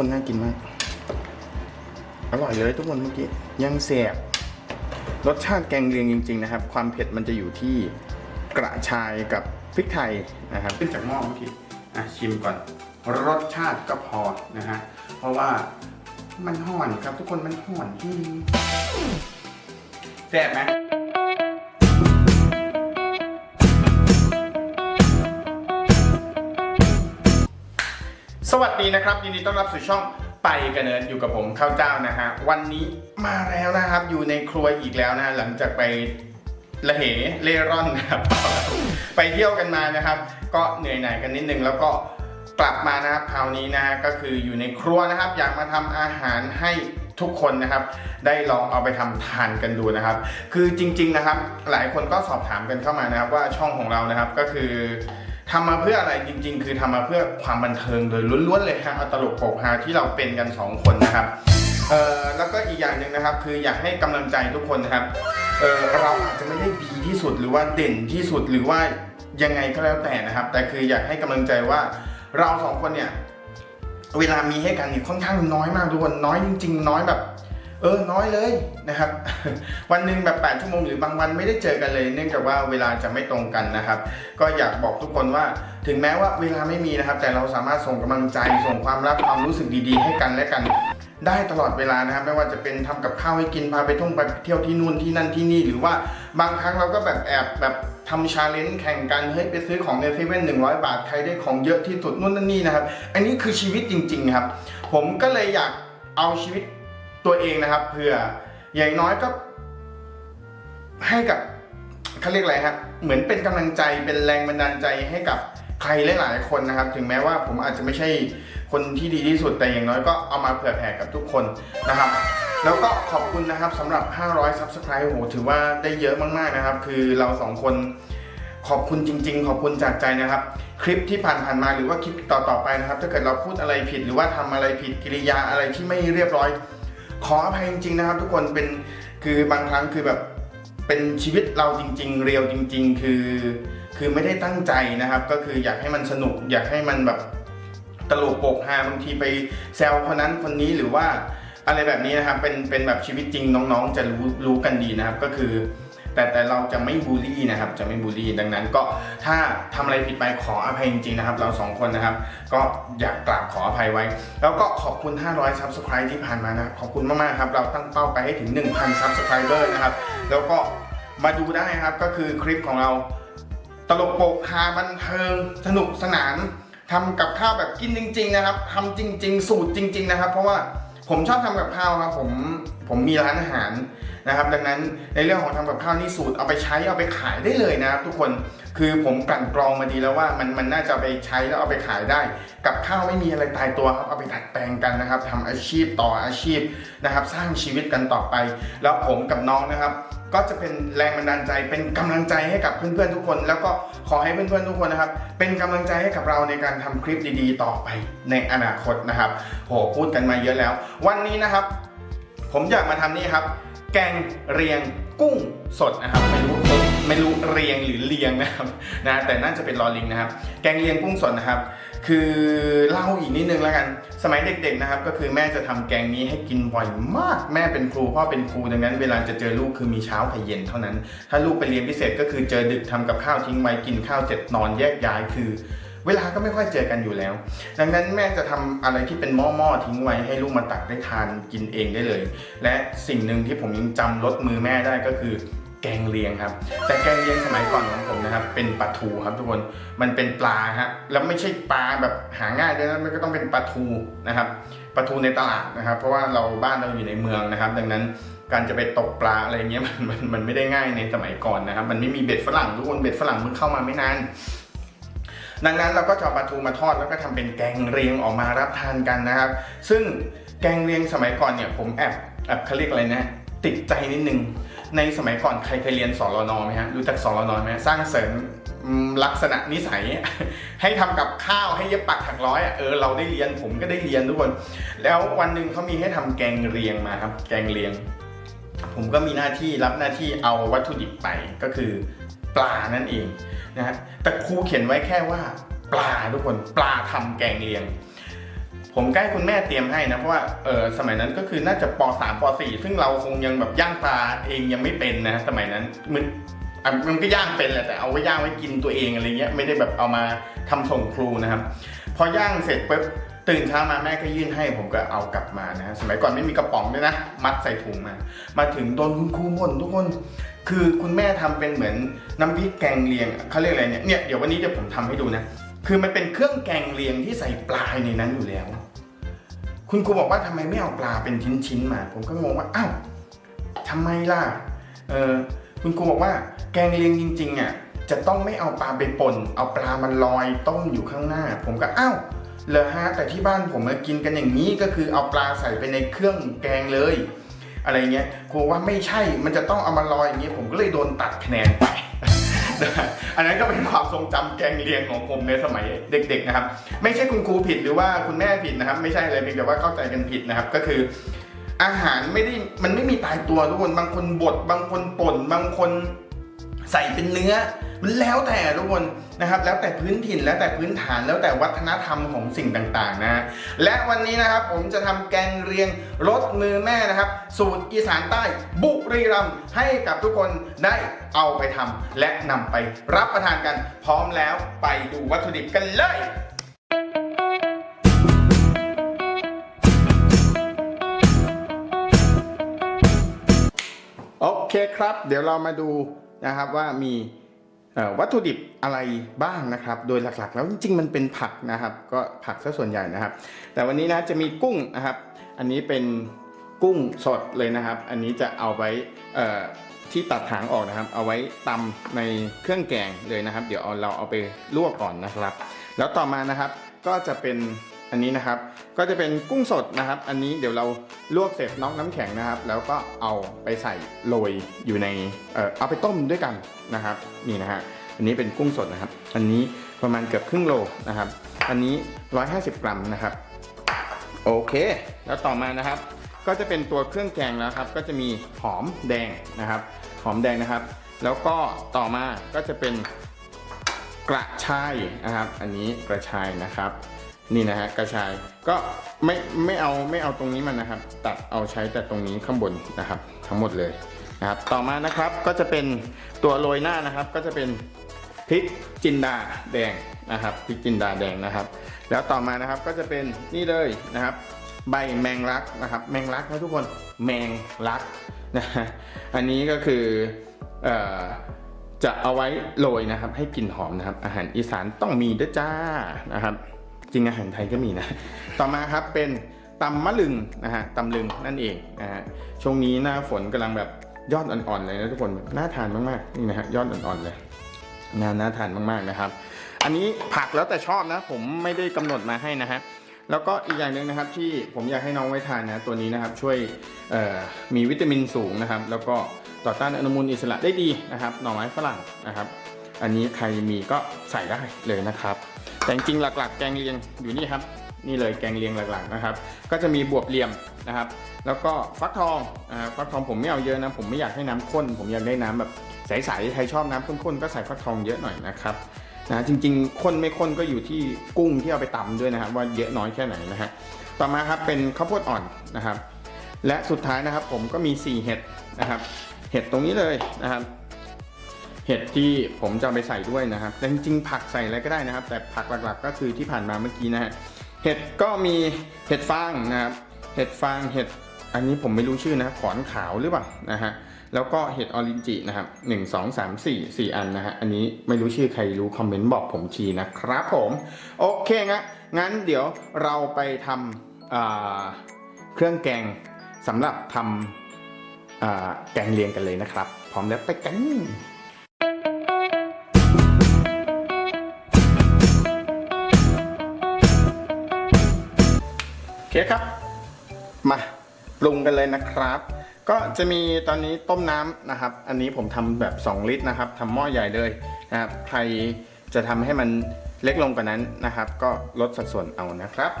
คนน่ากินมาก อร่อยเลยทุกคนเมื่อกี้ ยังแสบรสชาติแกงเลียงจริง ๆ นะครับ ความเผ็ดมันจะอยู่ที่กระชายกับพริกไทยนะครับ ขึ้นจากหม้อเมื่อกี้อะชิมก่อน รสชาติก็พอนะฮะ เพราะว่ามันห่อนครับทุกคนมันห่อนที่แสบไหม สวัสดีนะครับยินดีต้อนรับสู่ช่องไปกันเนิร์ดอยู่กับผมข้าวเจ้านะฮะวันนี้มาแล้วนะครับ อยู่ในครัวอีกแล้วนะหลังจากไปละเหเล่ร่อนนะครับ ไปเที่ยวกันมานะครับ ก็เหนื่อยหน่ายกันนิดนึงแล้วก็กลับมานะครับคราวนี้นะฮะก็คืออยู่ในครัวนะครับ อยากมาทำอาหารให้ทุกคนนะครับ ได้ลองเอาไปทำทานกันดูนะครับ คือจริง ๆนะครับ หลายคนก็สอบถามกันเข้ามานะครับ ว่าช่องของเรานะครับก็คือ ทำมาเพื่ออะไรจริง ๆ คือทำมาเพื่อความบันเทิงโดยล้วนๆเลยฮะเอาตลกโปกฮาที่เราเป็นกันสองคนนะครับเอ่อแล้วก็อีกอย่างหนึ่งนะครับ คืออยากให้กำลังใจทุกคนนะครับเออเราอาจจะไม่ได้ดีที่สุดหรือว่าเด่นที่สุดหรือว่ายังไงก็แล้วแต่นะครับ แต่คืออยากให้กำลังใจว่าเราสองคนเนี่ยเวลามีให้กันนี่ค่อนข้างน้อยมากทุกคนน้อยจริง ๆ น้อยแบบ เออน้อยเลยนะครับ วันหนึ่งแบบ 8 ชั่วโมงหรือบางวันไม่ได้เจอกันเลย เนื่องจากว่าเวลาจะไม่ตรงกันนะครับ ก็อยากบอกทุกคนว่าถึงแม้ว่าเวลาไม่มีนะครับ แต่เราสามารถส่งกำลังใจส่งความรักความรู้สึกดีๆ ให้กันและกัน ได้ตลอดเวลานะครับ ไม่ว่าจะเป็นทำกับข้าวให้กินพาไปท่องไปเที่ยวที่นู่นที่นั่นที่นี่ หรือว่าบางครั้งเราก็แบบแอบแบบทำชาเลนจ์แข่งกันเฮ้ยไปซื้อของในเซเว่นหนึ่งร้อยบาทใครได้ของเยอะที่สุดนู่นนั่นนี่นะครับ อันนี้คือชีวิตจริง ๆ ครับ ผมก็เลยอยากเอาชีวิต ตัวเองนะครับเพื่ออย่างน้อยก็ ให้กับเขาเรียกอะไรฮะเหมือนเป็นกำลังใจเป็นแรงบันดาลใจให้กับใครหลายๆคนนะครับ ถึงแม้ว่าผมอาจจะไม่ใช่คนที่ดีที่สุดแต่อย่างน้อยก็เอามาเผื่อแผ่กับทุกคนนะครับ แล้วก็ขอบคุณนะครับสำหรับ 500 Subscribe โอ้โหถือว่าได้เยอะมากๆนะครับ คือเราสองคนขอบคุณจริง ๆ ขอบคุณจากใจนะครับ คลิปที่ผ่านๆมาหรือว่าคลิปต่อๆไปนะครับ ถ้าเกิดเราพูดอะไรผิดหรือว่าทำอะไรผิดกิริยาอะไรที่ไม่เรียบร้อย ขออภัยจริงๆนะครับทุกคนเป็นคือบางครั้งคือแบบเป็นชีวิตเราจริง ๆ เรียวจริง ๆ คือ คือไม่ได้ตั้งใจนะครับ ก็คืออยากให้มันสนุก อยากให้มันแบบตลกโปกฮาบางทีไปแซวคนนั้นคนนี้หรือว่าอะไรแบบนี้นะครับเป็นเป็นแบบชีวิตจริงน้องๆ จะรู้รู้กันดีนะครับ ก็คือ แต่แต่เราจะไม่บูลลี่นะครับ จะไม่บูลลี่ดังนั้นก็ถ้าทำอะไรผิดไปขออภัยจริงๆนะครับ เราสองคนนะครับ ก็อยากกราบขออภัยไว้ แล้วก็ขอบคุณ 500 Subscribe ที่ผ่านมานะขอบคุณมากๆครับ เราตั้งเป้าไปให้ถึง 1,000 Subscriber นะครับ แล้วก็มาดูได้ครับก็คือคลิปของเราตลกโปกฮาบันเทิงสนุกสนานทำกับข้าวแบบกินจริง ๆ นะครับทำจริง ๆ สูตรจริง ๆ นะครับ เพราะว่าผมชอบทำกับข้าวครับผมผมมีร้านอาหาร นะครับ ดังนั้นในเรื่องของทำกับข้าวนี่สูตรเอาไปใช้เอาไปขายได้เลยนะครับทุกคนคือผมกลั่นกรองมาดีแล้วว่ามันมันน่าจะไปใช้แล้วเอาไปขายได้ กับข้าวไม่มีอะไรตายตัวครับเอาไปดัดแปลงกันนะครับทำอาชีพต่ออาชีพนะครับ สร้างชีวิตกันต่อไป แล้วผมกับน้องนะครับ ก็จะเป็นแรงบันดาลใจเป็นกำลังใจให้กับเพื่อนๆทุกคน แล้วก็ขอให้เพื่อนๆทุกคนนะครับ เป็นกำลังใจให้กับเราในการทำคลิปดีๆ ต่อไปในอนาคตนะครับโหพูดกันมาเยอะแล้ว วันนี้นะครับ ผมอยากมาทำนี่ครับ แกงเรียงกุ้งสดนะครับ ไม่รู้ไม่รู้เรียงหรือเลียงนะครับนะแต่น่าจะเป็นลอลิงนะครับ แกงเรียงกุ้งสดนะครับ คือเล่าอีกนิดนึงแล้วกัน สมัยเด็กๆนะครับ ก็คือแม่จะทำแกงนี้ให้กินบ่อยมาก แม่เป็นครูพ่อเป็นครูดังนั้น เวลาจะเจอลูกคือมีเช้ากับเย็นเท่านั้น ถ้าลูกไปเรียนพิเศษก็คือเจอดึกทำกับข้าวทิ้งไว้กินข้าวเสร็จนอนแยกย้ายคือ เวลาก็ไม่ค่อยเจอกันอยู่แล้ว ดังนั้นแม่จะทำอะไรที่เป็นหม้อๆทิ้งไว้ให้ลูกมาตักได้ทานกินเองได้เลย และสิ่งหนึ่งที่ผมยังจำรสมือแม่ได้ก็คือแกงเลียงครับ แต่แกงเลียงสมัยก่อนของผมนะครับ เป็นปลาทูครับทุกคนมันเป็นปลาฮะแล้วไม่ใช่ปลาแบบหาง่ายด้วยนะมันก็ต้องเป็นปลาทูนะครับปลาทูในตลาดนะครับ เพราะว่าเราบ้านเราอยู่ในเมืองนะครับ ดังนั้นการจะไปตกปลาอะไรเงี้ยมันมันมันไม่ได้ง่ายในสมัยก่อนนะครับ มันไม่มีเบ็ดฝรั่งทุกคนเบ็ดฝรั่งมันเข้ามาไม่นาน ดังนั้นเราก็จะปลาทูมาทอดแล้วก็ทำเป็นแกงเรียงออกมารับทานกันนะครับ ซึ่งแกงเรียงสมัยก่อนเนี่ยผมแอบแอบเขาเรียกอะไรนะ ติดใจนิดนึง ในสมัยก่อนใครเคยเรียนสรนไหมฮะรู้จักสรนไหมสร้างเสริมลักษณะนิสัย ให้ทำกับข้าวให้เย็บปักถักร้อยอะเออเราได้เรียนผมก็ได้เรียนทุกคน แล้ววันหนึ่งเขามีให้ทำแกงเรียงมาครับ แกงเรียง ผมก็มีหน้าที่รับหน้าที่เอาวัตถุดิบไปก็คือปลานั่นเอง นะฮะแต่ครูเขียนไว้แค่ว่า ปลาทุกคนปลาทำแกงเลียง ผมใกล้คุณแม่เตรียมให้นะเพราะว่าเออสมัยนั้นก็คือน่าจะป .3 ป .4 ซึ่งเราคงยังแบบย่างปลาเองยังไม่เป็นนะสมัยนั้นมันมันก็ย่างเป็นแหละแต่เอาไว้ย่างไว้กินตัวเองอะไรเงี้ยไม่ได้แบบเอามาทำส่งครูนะครับ พอย่างเสร็จปุ๊บตื่นเช้ามาแม่ก็ยื่นให้ผมก็เอากลับมานะสมัยก่อนไม่มีกระป๋องด้วยนะ มัดใส่ถุงมา มาถึงโดนคุณครูบ่นทุกคน คือคุณแม่ทำเป็นเหมือนน้ำพริกแกงเลียงเขาเรียกอะไรเนี่ยเนี่ยเดี๋ยววันนี้เดี๋ยวผมทำให้ดูนะ คือมันเป็นเครื่องแกงเลียงที่ใส่ปลาในนั้นอยู่แล้ว คุณครูบอกว่าทำไมไม่เอาปลาเป็นชิ้นๆมา ผมก็งงว่าอ้าวทำไมล่ะเออคุณครูบอกว่าแกงเลียงจริงๆอะจะต้องไม่เอาปลาไปป่นเอาปลามันลอยต้มอยู่ข้างหน้า ผมก็อ้าวเหรอฮะแต่ที่บ้านผมมากินกันอย่างนี้ก็คือเอาปลาใส่ไปในเครื่องแกงเลย อะไรเงี้ยครูว่าไม่ใช่มันจะต้องเอามาลอยอย่างเงี้ยผมก็เลยโดนตัดคะแนนไป อันนั้นก็เป็นความทรงจำแกงเลียงของผมในสมัยเด็ก ๆนะครับ ไม่ใช่คุณครูผิดหรือว่าคุณแม่ผิดนะครับ ไม่ใช่เลยเพียงแต่ว่าเข้าใจกันผิดนะครับ ก็คือ อาหารไม่ได้มันไม่มีตายตัวทุกคนบางคนบดบางคนป่นบางคนใส่เป็นเนื้อ มันแล้วแต่ทุกคนนะครับ แล้วแต่พื้นถิ่นแล้วแต่พื้นฐานแล้วแต่วัฒนธรรมของสิ่งต่างๆนะ และวันนี้นะครับผมจะทำแกงเรียงรสมือแม่นะครับ สูตรอีสานใต้บุรีรัมย์ให้กับทุกคนได้เอาไปทำและนำไปรับประทานกัน พร้อมแล้วไปดูวัตถุดิบกันเลยโอเคครับ เดี๋ยวเรามาดูนะครับว่ามี วัตถุดิบอะไรบ้างนะครับ โดยหลักๆ แล้วจริงๆมันเป็นผักนะครับ ก็ผักซะส่วนใหญ่นะครับ แต่วันนี้นะจะมีกุ้งนะครับ อันนี้เป็นกุ้งสดเลยนะครับ อันนี้จะเอาไว้ที่ตัดหางออกนะครับ เอาไว้ตำในเครื่องแกงเลยนะครับ เดี๋ยวเราเอาไปลวกก่อนนะครับ แล้วต่อมานะครับก็จะเป็น อันนี้นะครับก็จะเป็นกุ้งสดนะครับ อันนี้เดี๋ยวเราลวกเสร็จน็อกน้ำแข็งนะครับ แล้วก็เอาไปใส่โรยอยู่ในเอ่อเอาไปต้มด้วยกันนะครับ นี่นะฮะอันนี้เป็นกุ้งสดนะครับ อันนี้ประมาณเกือบครึ่งโลนะครับ อันนี้ 150 กรัมนะครับ โอเค แล้วต่อมานะครับ ก็จะเป็นตัวเครื่องแกงแล้วครับ ก็จะมีหอมแดงนะครับ หอมแดงนะครับ แล้วก็ต่อมาก็จะเป็นกระชายนะครับ อันนี้กระชายนะครับ นี่นะฮะกระชายก็ไม่ไม่เอาไม่เอาตรงนี้มันนะครับ ตัดเอาใช้แต่ตรงนี้ข้างบนนะครับ ทั้งหมดเลยนะครับ ต่อมานะครับก็จะเป็นตัวโรยหน้านะครับ ก็จะเป็นพริกจินดาแดงนะครับพริกจินดาแดงนะครับ แล้วต่อมานะครับก็จะเป็นนี่เลยนะครับ ใบแมงลักนะครับ แมงลักนะทุกคนแมงลักนะฮะอันนี้ก็คือเอ่อจะเอาไว้โรยนะครับ ให้กลิ่นหอมนะครับ อาหารอีสานต้องมีด้วยจ้านะครับ ริงอาหารไทยก็มีนะ ต่อมาครับเป็นตำมะลึงนะฮะตำลึงนั่นเองนะฮะช่วงนี้หน้าฝนกำลังแบบยอดอ่อนๆเลยนะทุกคนน่าทานมากๆนี่นะฮะยอดอ่อนๆเลยน่าน่าทานมากๆนะครับ อันนี้ผักแล้วแต่ชอบนะ ผมไม่ได้กำหนดมาให้นะฮะแล้วก็อีกอย่างหนึ่งนะครับที่ผมอยากให้น้องไว้ทานนะตัวนี้นะครับช่วยมีวิตามินสูงนะครับ แล้วก็ต่อต้านอนุมูลอิสระได้ดีนะครับหน่อไม้ฝรั่งนะครับ อันนี้ใครมีก็ใส่ได้เลยนะครับ แต่จริงๆหลักๆ แกงเลียงอยู่นี่ครับ นี่เลยแกงเลียงหลักๆนะครับ ก็จะมีบวบเหลี่ยมนะครับ แล้วก็ฟักทองอ่าฟักทองผมไม่เอาเยอะนะ ผมไม่อยากให้น้ำข้น ผมอยากได้น้ำแบบใสๆใครชอบน้ำข้นๆก็ใส่ฟักทองเยอะหน่อยนะครับนะจริงๆข้นไม่ข้นก็อยู่ที่กุ้งที่เอาไปตำด้วยนะครับ ว่าเยอะน้อยแค่ไหนนะฮะต่อมาครับเป็นข้าวโพดอ่อนนะครับ และสุดท้ายนะครับผมก็มี 4 เห็ดนะครับ เห็ดตรงนี้เลยนะครับ เห็ดที่ผมจะไปใส่ด้วยนะครับแต่จริงๆผักใส่อะไรก็ได้นะครับ แต่ผักหลักๆ ก็คือที่ผ่านมาเมื่อกี้นะฮะเห็ดก็มีเห็ดฟางนะครับ เห็ดฟางเห็ดอันนี้ผมไม่รู้ชื่อนะขอนขาวหรือเปล่านะฮะแล้วก็เห็ดออรินจินะครับหนึ่งสองสามสี่สี่อันนะฮะอันนี้ไม่รู้ชื่อใครรู้คอมเมนต์บอกผมทีนะครับผมโอเคงั้นงั้นเดี๋ยวเราไปทำเครื่องแกงสำหรับทำแกงเลียงกันเลยนะครับ พร้อมแล้วไปกัน เคครับ มาปรุงกันเลยนะครับ ก็จะมีตอนนี้ต้มน้ำนะครับ อันนี้ผมทำแบบ 2 ลิตรนะครับทำหม้อใหญ่เลยนะครับ ใครจะทำให้มันเล็กลงกว่านั้นนะครับ ก็ลดสัดส่วนเอานะครับ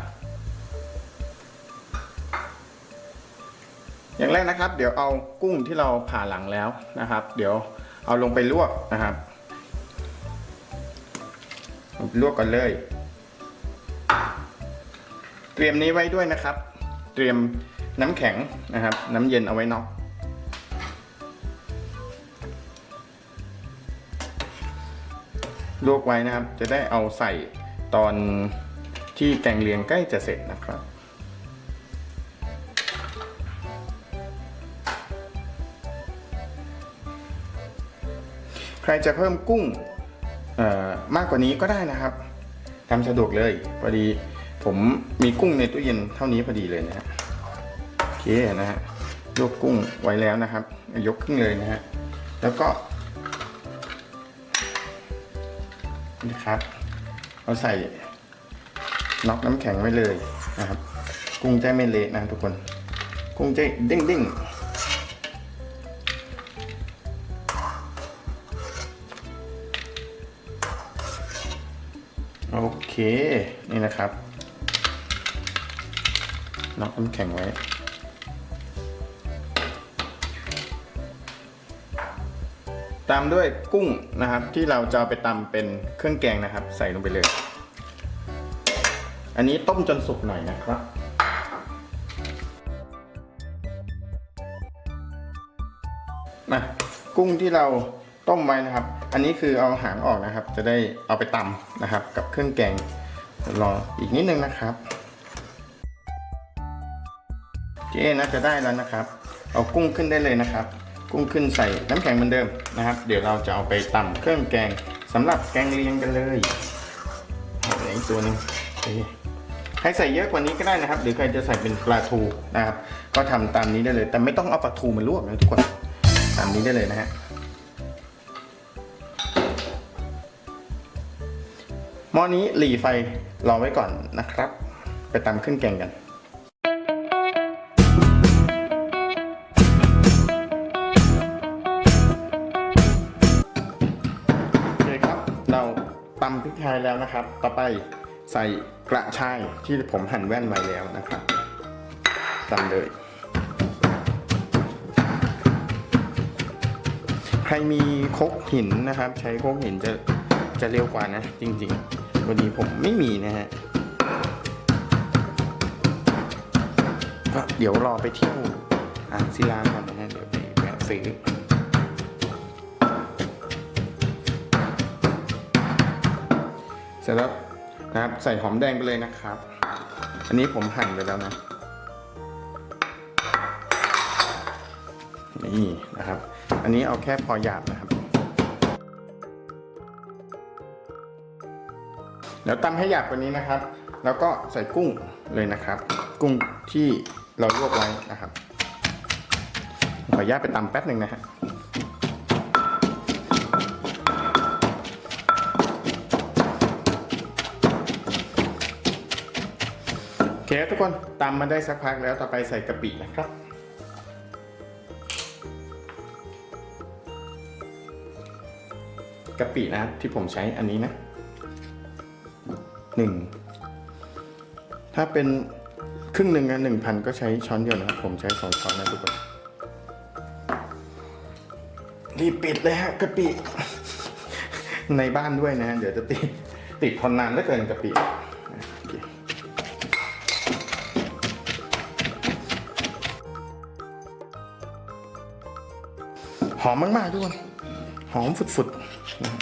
อย่างแรกนะครับ เดี๋ยวเอากุ้งที่เราผ่าหลังแล้วนะครับ เดี๋ยวเอาลงไปลวกนะครับลวกกันเลย เตรียมนี้ไว้ด้วยนะครับ เตรียมน้ำแข็งนะครับ น้ำเย็นเอาไว้นอกลวกไว้นะครับ จะได้เอาใส่ตอนที่แกงเลียงใกล้จะเสร็จนะครับ ใครจะเพิ่มกุ้งมากกว่านี้ก็ได้นะครับทำสะดวกเลยพอดี ผมมีกุ้งในตู้เย็นเท่านี้พอดีเลยนะฮะโอเคนะฮะยกกุ้งไว้แล้วนะครับ ยกขึ้นเลยนะฮะแล้วก็นะครับเอาใส่น็อกน้ำแข็งไว้เลยนะครับ กุ้งจะไม่เละนะทุกคน กุ้งจะเด้งๆโอเค นี่นะครับ น็อกน้ำแข็งไว้ ตามด้วยกุ้งนะครับ ที่เราจะไปตำเป็นเครื่องแกงนะครับ ใส่ลงไปเลย อันนี้ต้มจนสุกหน่อยนะครับมากุ้งที่เราต้มไว้นะครับ อันนี้คือเอาหางออกนะครับ จะได้เอาไปตำนะครับ กับเครื่องแกงรออีกนิดนึงนะครับ เจ๊น่าจะได้แล้วนะครับ เอากุ้งขึ้นได้เลยนะครับ กุ้งขึ้นใส่น้ำแข็งเหมือนเดิมนะครับ เดี๋ยวเราจะเอาไปตำเครื่องแกงสำหรับแกงเลียงกันเลยเอาเหลืออีกตัวนึงใครใส่เยอะกว่านี้ก็ได้นะครับ หรือใครจะใส่เป็นปลาทูนะครับ ก็ทำตามนี้ได้เลย แต่ไม่ต้องเอาปลาทูมาลวกนะทุกคนตามนี้ได้เลยนะฮะหม้อนี้หลีไฟรอไว้ก่อนนะครับ ไปตำเครื่องแกงกัน ตำพริกไทยแล้วนะครับ ต่อไปใส่กระชายที่ผมหั่นแว่นไว้แล้วนะครับตำเลย ใครมีคกหินนะครับ ใช้คกหินจะจะเร็วกว่านะ จริงๆ วันนี้ผมไม่มีนะฮะก็เดี๋ยวรอไปเที่ยวอ่างศิลาก่อนนะฮะเดี๋ยวไปแวะซื้อ สร็จแล้วนะครับใส่หอมแดงไปเลยนะครับ อันนี้ผมหั่นไปแล้วนะ นี่นะครับ อันนี้เอาแค่พอหยาบนะครับเดี๋ยวตำให้หยาบกว่านี้นะครับ แล้วก็ใส่กุ้งเลยนะครับ กุ้งที่เราลวกไว้นะครับ ขออนุญาตไปตำแป๊บหนึ่งนะฮะ เคครับทุกคนตำมาได้สักพักแล้วต่อไปใส่กะปินะครับ กะปินะที่ผมใช้อันนี้นะหนึ่งถ้าเป็นครึ่งหนึ่งนะหนึ่งพันก็ใช้ช้อนเดียวนะครับ ผมใช้สองช้อนนะทุกคนรีบปิดเลยฮะกะปิ ในบ้านด้วยนะฮะเดี๋ยวจะติดติดทนนานเหลือเกินกะปิโอเค อมมากๆทุกคนหอมฝุดๆนะ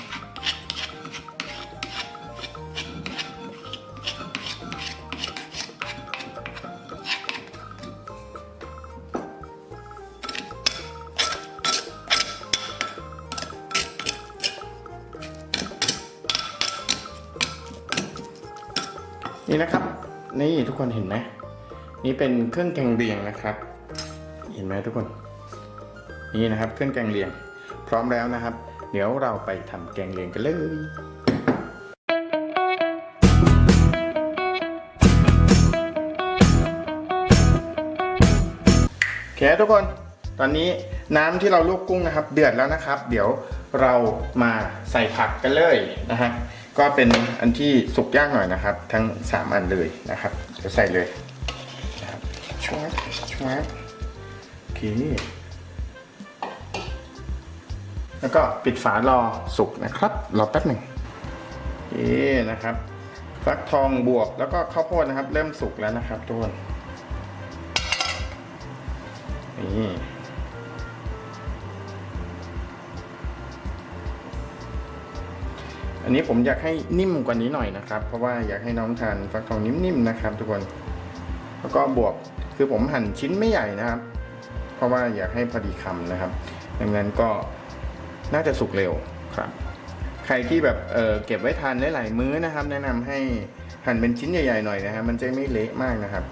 นี่นะครับ นี่ทุกคนเห็นไหมนี่เป็นเครื่องแกงเลียงนะครับ เห็นไหมทุกคน นี่นะครับเครื่องแกงเลียง พร้อมแล้วนะครับ เดี๋ยวเราไปทำแกงเลียงกันเลยโอเคทุกคนตอนนี้น้ำที่เราลวกกุ้งนะครับ เดือดแล้วนะครับ เดี๋ยวเรามาใส่ผักกันเลยนะฮะก็เป็นอันที่สุกยากหน่อยนะครับ ทั้ง 3 อันเลยนะครับเดี๋ยวใส่เลยนะครับชวบชวบโอเค แล้วก็ปิดฝารอสุกนะครับ รอแป๊บหนึ่งโอเคนะครับฟักทองบวกแล้วก็ข้าวโพดนะครับ เริ่มสุกแล้วนะครับทุกคนนี่อันนี้ผมอยากให้นิ่มกว่านี้หน่อยนะครับ เพราะว่าอยากให้น้องทานฟักทองนิ่มๆนะครับ ทุกคน แล้วก็บวกคือผมหั่นชิ้นไม่ใหญ่นะครับ เพราะว่าอยากให้พอดีคำนะครับ ดังนั้นก็ น่าจะสุกเร็วครับ ใครที่แบบเออเก็บไว้ทานได้หลายมื้อนะครับ แนะนำให้หั่นเป็นชิ้นใหญ่ๆหน่อยนะครับ มันจะไม่เละมากนะครับ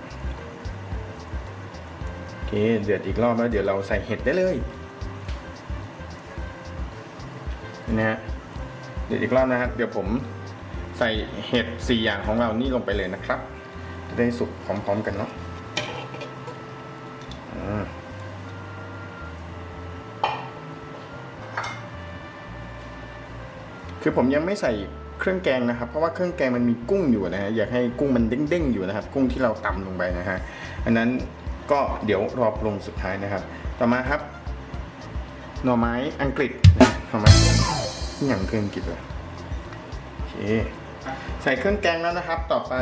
โอเคเดือดอีกรอบแล้วเดี๋ยวเราใส่เห็ดได้เลยนะฮะเดือดอีกรอบนะครับ เดี๋ยวผมใส่เห็ดสี่อย่างของเรานี่ลงไปเลยนะครับ จะได้สุกพร้อมๆกันเนาะ คือผมยังไม่ใส่เครื่องแกงนะครับ เพราะว่าเครื่องแกงมันมีกุ้งอยู่นะฮะอยากให้กุ้งมันเด้งๆอยู่นะครับ กุ้งที่เราตำลงไปนะฮะอันนั้นก็เดี๋ยวรอปรุงสุดท้ายนะครับ ต่อมาครับ หน่อไม้อังกฤษนะหน่อไม้ที่อย่างเครื่องอังกฤษเลยโอเคใส่เครื่องแกงแล้วนะครับ ต่อไป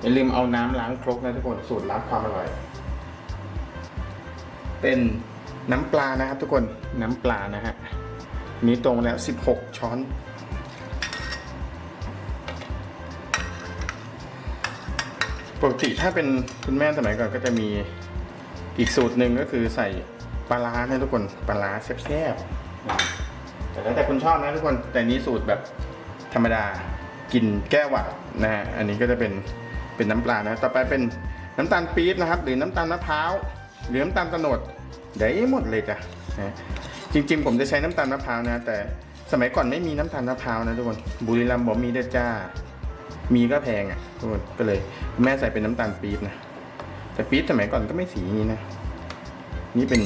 อย่าลืมเอาน้ำล้างครกนะทุกคนสูตรลับความอร่อย เป็นน้ำปลานะครับ ทุกคนน้ำปลานะฮะ มีตรงแล้ว 16 ช้อน ปกติถ้าเป็นคุณแม่สมัยก่อนก็จะมีอีกสูตรหนึ่งก็คือใส่ปลาร้านะทุกคนปลาร้าแซ่บๆแต่แล้วแต่คุณชอบนะทุกคน แต่นี้สูตรแบบธรรมดากินแก้หวัดนะฮะอันนี้ก็จะเป็นเป็นน้ำปลานะต่อไปเป็นน้ำตาลปี๊บนะครับ หรือน้ำตาลมะพร้าวหรือน้ำตาลโตโนดได้หมดเลยจ้ะนะ จริงๆ ผมจะใช้น้ำตาลมะพร้าวนะ แต่สมัยก่อนไม่มีน้ำตาลมะพร้าวนะทุกคนบุรีรัมย์บอกมีเด้จ้า มีก็แพงอะทุกคนก็เลยแม่ใส่เป็นน้ำตาลปี๊บนะแต่ปี๊บสมัยก่อนก็ไม่สีนี้นะนี่เป็น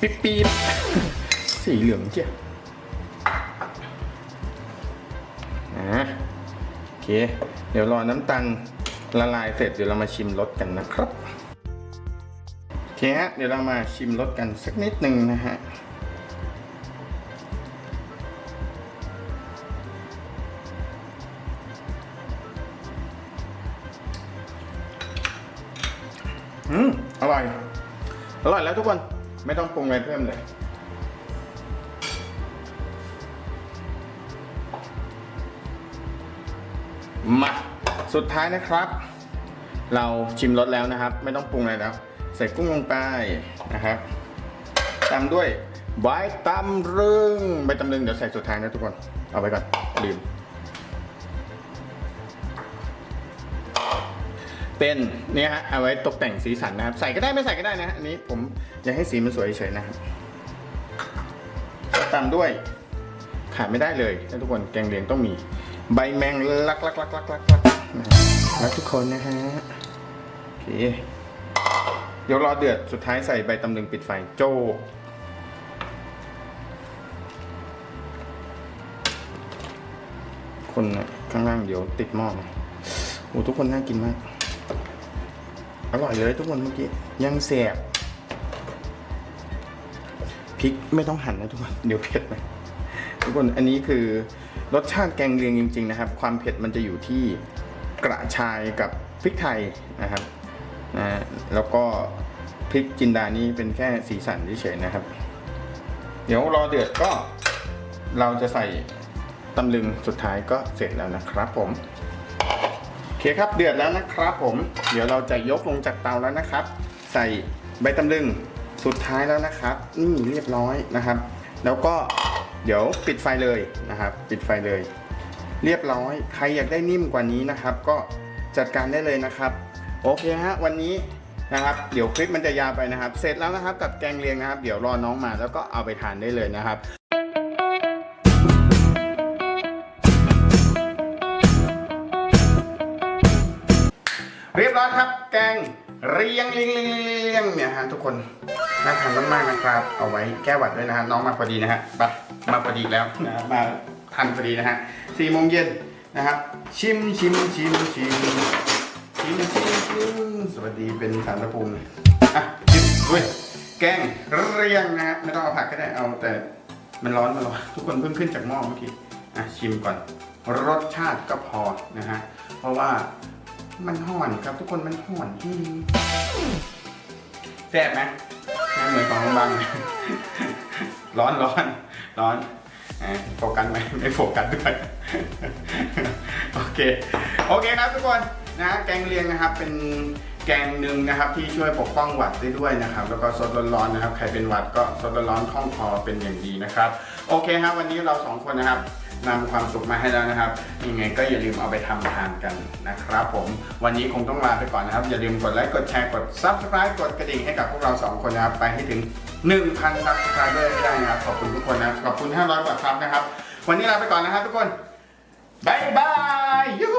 ปี๊บปี๊บสีเหลืองเจียนะโอเค เดี๋ยวรอน้ำตาลละลายเสร็จเดี๋ยวเรามาชิมรสกันนะครับโอเคฮะเดี๋ยวเรามาชิมรสกันสักนิดหนึ่งนะฮะ แล้วทุกคนไม่ต้องปรุงอะไรเพิ่มเลย มาสุดท้ายนะครับ เราชิมรสแล้วนะครับ ไม่ต้องปรุงอะไรแล้ว ใส่กุ้งลงไปนะครับตามด้วยใบตำลึงใบตำลึงเดี๋ยวใส่สุดท้ายนะทุกคน เอาไว้ก่อนลืมเป็นเนี่ยฮะเอาไว้ตกแต่งสีสันนะครับ ใส่ก็ได้ไม่ใส่ก็ได้นะอันนี้ผม อยากให้สีมันสวยเฉยนะครับตามด้วยขาดไม่ได้เลยนะทุกคนแกงเลียงต้องมีใบแมงลักลักลักลักลักลักนะครักทุกคนนะฮะโอเคเดี๋ยวรอเดือดสุดท้ายใส่ใบตำลึงปิดไฟโจคนน่ะข้างล่างเดี๋ยวติดหม้อนะโอ้ทุกคนน่ากินมาก อร่อยเลยทุกคนเมื่อกี้ ยังแสบ พริกไม่ต้องหั่นนะทุกคนเดี๋ยวเผ็ดไปทุกคนอันนี้คือรสชาติแกงเลียงจริง ๆ นะครับ ความเผ็ดมันจะอยู่ที่กระชายกับพริกไทยนะครับนะแล้วก็พริกจินดานี่เป็นแค่สีสันเฉยๆนะครับ เดี๋ยวรอเดือดก็เราจะใส่ตำลึงสุดท้ายก็เสร็จแล้วนะครับผมโอเคครับเดือดแล้วนะครับผม เดี๋ยวเราจะยกลงจากเตาแล้วนะครับ ใส่ใบตำลึง สุดท้ายแล้วนะครับนี่เรียบร้อยนะครับ แล้วก็เดี๋ยวปิดไฟเลยนะครับ ปิดไฟเลย เรียบร้อยใครอยากได้นิ่มกว่านี้นะครับ ก็จัดการได้เลยนะครับโอเคฮะวันนี้นะครับเดี๋ยวคลิปมันจะยาวไปนะครับ เสร็จแล้วนะครับกับแกงเลียงนะครับ เดี๋ยวรอน้องมาแล้วก็เอาไปทานได้เลยนะครับเรียบร้อยครับ แกงเรียงเรียงเรียงเรียงเรียงเนี่ยฮะทุกคน น่าทานมากๆนะครับ เอาไว้แก้หวัดด้วยนะฮะน้องมาพอดีนะฮะไปมาพอดีแล้วนะมาทันพอดีนะฮะสี่โมงเย็นนะครับ ชิมชิมชิมชิมชิมชิมชิมสวัสดีเป็นสารพระภูมิอะชิมด้วยแกงเรียงนะฮะไม่ต้องเอาผักก็ได้เอาแต่มันร้อนมันร้อนทุกคนเพิ่งขึ้นจากหม้อเมื่อกี้อะชิมก่อนรสชาติก็พอนะฮะเพราะว่ามันห่อนครับทุกคนมันห่อนที่แซ่บไหม ไม่เหมือนของโรงพยาบาลร้อนร้อนร้อนอะโฟกัสไหมไม่โฟกัสด้วยโอเคโอเคครับทุกคนนะแกงเลียงนะครับเป็นแกงหนึ่งนะครับที่ช่วยปกป้องหวัดได้ด้วยนะครับ แล้วก็สดร้อนๆนะครับ ใครเป็นหวัดก็สดร้อนๆคล่องคอเป็นอย่างดีนะครับ โอเคครับวันนี้เราสองคนนะครับ นำความสุขมาให้แล้วนะครับ ยังไงก็อย่าลืมเอาไปทำทานกันนะครับผม วันนี้คงต้องลาไปก่อนนะครับ อย่าลืมกดไลค์ กดแชร์ กด subscribe กดกระดิ่งให้กับพวกเราสองคนนะครับ ไปให้ถึง 1,000 subscriber ให้ได้นะครับ ขอบคุณทุกคนนะขอบคุณ 500 กว่าครับนะครับ วันนี้ลาไปก่อนนะครับทุกคนบายบายยู